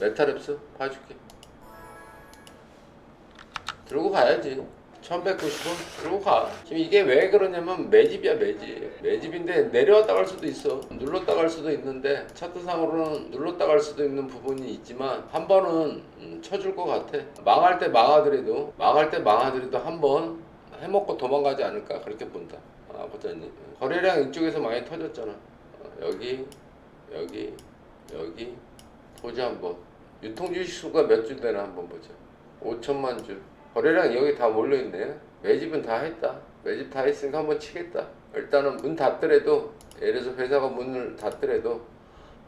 메타랩스 봐줄게. 들고 가야지. 1190원 들고 가. 지금 이게 왜 그러냐면 매집이야 매집. 매집인데 내려왔다 갈 수도 있어. 눌렀다 갈 수도 있는데 차트상으로는 눌렀다 갈 수도 있는 부분이 있지만 한 번은 음, 쳐줄 것 같아. 망할 때 망하더라도 망할 때 망하더라도 한 번 해먹고 도망가지 않을까 그렇게 본다. 아, 보자님. 거래량 이쪽에서 많이 터졌잖아. 어, 여기 여기 여기 보자 한번. 유통 주식수가 몇 주 되나 한번 보자. 5천만 주. 거래량 여기 다 몰려 있네. 매집은 다 했다. 매집 다 했으니까 한번 치겠다. 일단은 문 닫더라도 예를 들어서 회사가 문을 닫더라도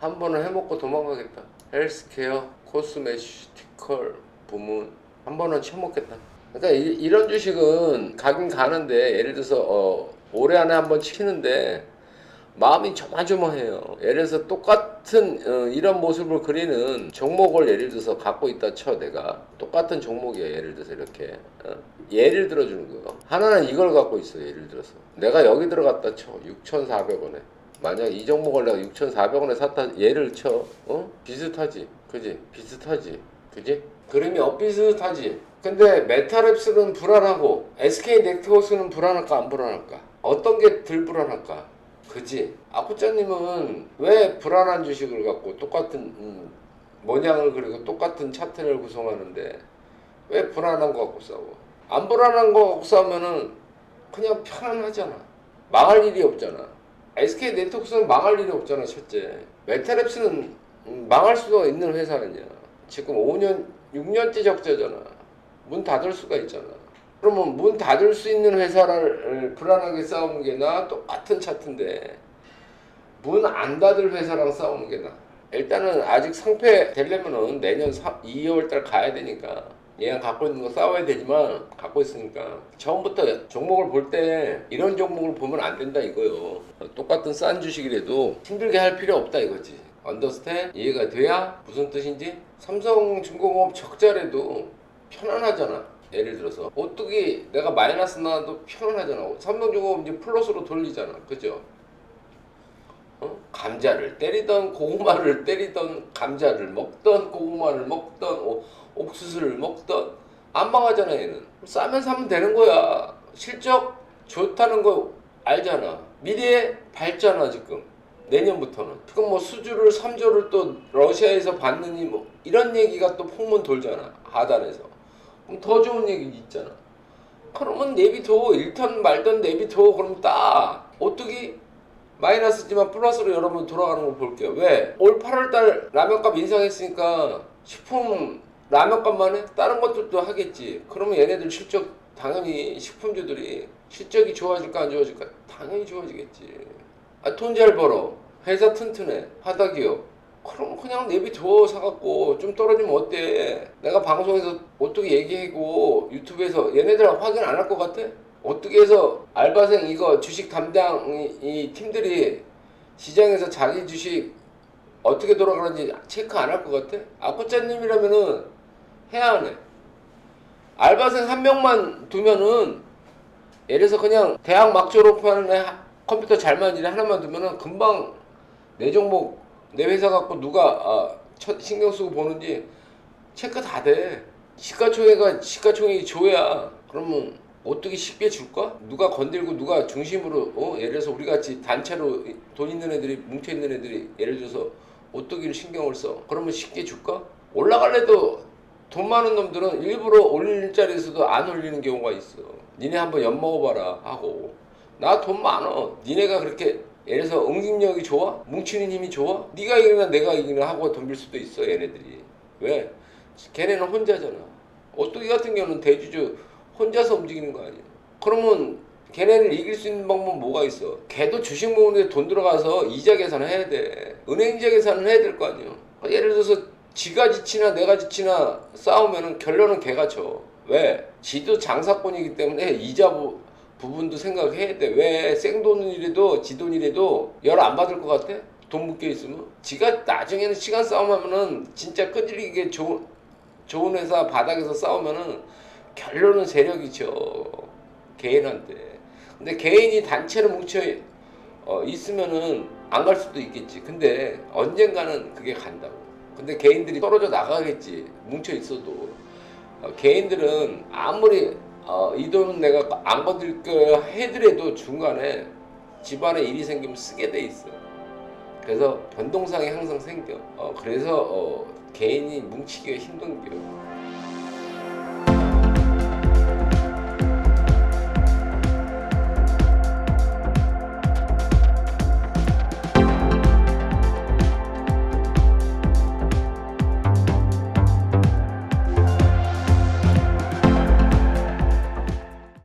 한 번은 해먹고 도망가겠다. 헬스케어, 코스메티컬 부문 한 번은 쳐먹겠다. 그러니까 이, 런 주식은 가긴 가는데 예를 들어서 어, 올해 안에 한번 치는데 마음이 조마조마해요. 예를 들어서 똑같은 어, 이런 모습을 그리는 종목을 예를 들어서 갖고 있다 쳐 내가. 똑같은 종목이야 예를 들어서 이렇게. 어? 예를 들어주는 거예요. 하나는 이걸 갖고 있어 예를 들어서. 내가 여기 들어갔다 쳐 6,400원에. 만약 이 종목을 내가 6,400원에 샀다 얘를 쳐 어? 비슷하지. 그지? 비슷하지. 그지? 그림이 엇비슷하지. 근데 메타랩스는 불안하고 SK 네트워크는 불안할까 안 불안할까? 어떤 게 덜 불안할까 그지? 아쿠짜님은 왜 불안한 주식을 갖고 똑같은 음, 모양을 그리고 똑같은 차트를 구성하는데 왜 불안한 거 갖고 싸워? 안 불안한 거 갖고 싸우면은 그냥 편안하잖아. 망할 일이 없잖아. SK 네트워크는 망할 일이 없잖아 첫째 메타랩스는 음, 망할 수도 있는 회사 아니야 지금 5년 6년째 적자잖아. 문 닫을 수가 있잖아 그러면 문 닫을 수 있는 회사를 불안하게 싸우는 게 나 똑같은 차트인데 문 안 닫을 회사랑 싸우는 게 나. 일단은 아직 상패 되려면은 내년 2월 달 가야 되니까 얘가 갖고 있는 거 싸워야 되지만 갖고 있으니까 처음부터 종목을 볼 때 이런 종목을 보면 안 된다 이거요. 똑같은 싼 주식이라도 힘들게 할 필요 없다 이거지. 언더스탠 이해가 돼야 무슨 뜻인지 삼성중공업 적자래도 편안하잖아. 예를 들어서 어떻게 내가 마이너스 나도 편안하잖아. 삼성중공업 이제 플러스로 돌리잖아. 그죠? 어? 감자를 때리던 고구마를 때리던 감자를 먹던 고구마를 먹던 오- 옥수수를 먹던 안 망하잖아 얘는 싸면 사면 되는 거야 실적 좋다는 거 알잖아 미래에 밝잖아 지금 내년부터는 지금 뭐 수주를 3조를 또 러시아에서 받느니 뭐 이런 얘기가 또 풍문 돌잖아 하단에서 그럼 더 좋은 얘기 있잖아 그러면 내비둬 1턴 말던 내비둬 그럼 따 어떻게 마이너스지만 플러스로 여러분 돌아가는 걸 볼게요. 왜? 올 8월달 라면값 인상했으니까 식품 라면값만 해? 다른 것들도 하겠지. 그러면 얘네들 실적 당연히 식품주들이 실적이 좋아질까 안 좋아질까? 당연히 좋아지겠지. 아, 돈 잘 벌어. 회사 튼튼해. 하다 기업. 그럼 그냥 내비둬 사갖고 좀 떨어지면 어때? 내가 방송에서 어떻게 얘기하고 유튜브에서 얘네들 확인 안 할 것 같아? 어떻게 해서 알바생 이거 주식 담당 이, 이 팀들이 시장에서 자기 주식 어떻게 돌아가는지 체크 안 할 것 같아? 아쿠짜님이라면은 해야 하네. 알바생 한 명만 두면은 예를 들어서 그냥 대학 막 졸업하는 애 하- 컴퓨터 잘 만지는 애 하나만 두면은 금방 내 종목 내 회사 갖고 누가 아, 첫 신경 쓰고 보는지 체크 다 돼. 시가총액가 시가총액이 줘야 그러면 어떻게 쉽게 줄까? 누가 건들고 누가 중심으로 어? 예를 들어서 우리 같이 단체로 돈 있는 애들이 뭉쳐 있는 애들이 예를 들어서 어떻게 신경을 써? 그러면 쉽게 줄까? 올라갈래도 돈 많은 놈들은 일부러 올릴 자리에서도 안 올리는 경우가 있어. 니네 한번 엿 먹어봐라 하고 나 돈 많어. 니네가 그렇게 예를 들어서 응집력이 좋아? 뭉치는 힘이 좋아? 네가 이기나 내가 이기나 하고 덤빌 수도 있어 얘네들이. 왜? 걔네는 혼자잖아. 어떻게 같은 경우는 대주주 혼자서 움직이는 거 아니야. 그러면 걔네를 이길 수 있는 방법은 뭐가 있어? 걔도 주식 모으는데 돈 들어가서 이자 계산을 해야 돼. 은행 이자 계산을 해야 될 거 아니야. 예를 들어서 지가 지치나 내가 지치나 싸우면은 결론은 걔가 져. 왜? 지도 장사꾼이기 때문에 이자 부, 부분도 생각해야 돼. 왜? 생돈이라도 지돈이라도 열 안 받을 것 같아? 돈 묶여 있으면? 지가 나중에는 시간 싸움하면은 진짜 끈질기게 좋은 좋은 회사 바닥에서 싸우면은 결론은 세력이죠. 개인한테. 근데 개인이 단체로 뭉쳐 어, 있으면은 안 갈 수도 있겠지. 근데 언젠가는 그게 간다고. 근데 개인들이 떨어져 나가겠지. 뭉쳐 있어도 어, 개인들은 아무리 어, 이 돈은 내가 안 받을 거 해더라도 중간에 집안에 일이 생기면 쓰게 돼 있어. 그래서 변동상이 항상 생겨. 어, 그래서 어, 개인이 뭉치기가 힘든 겨.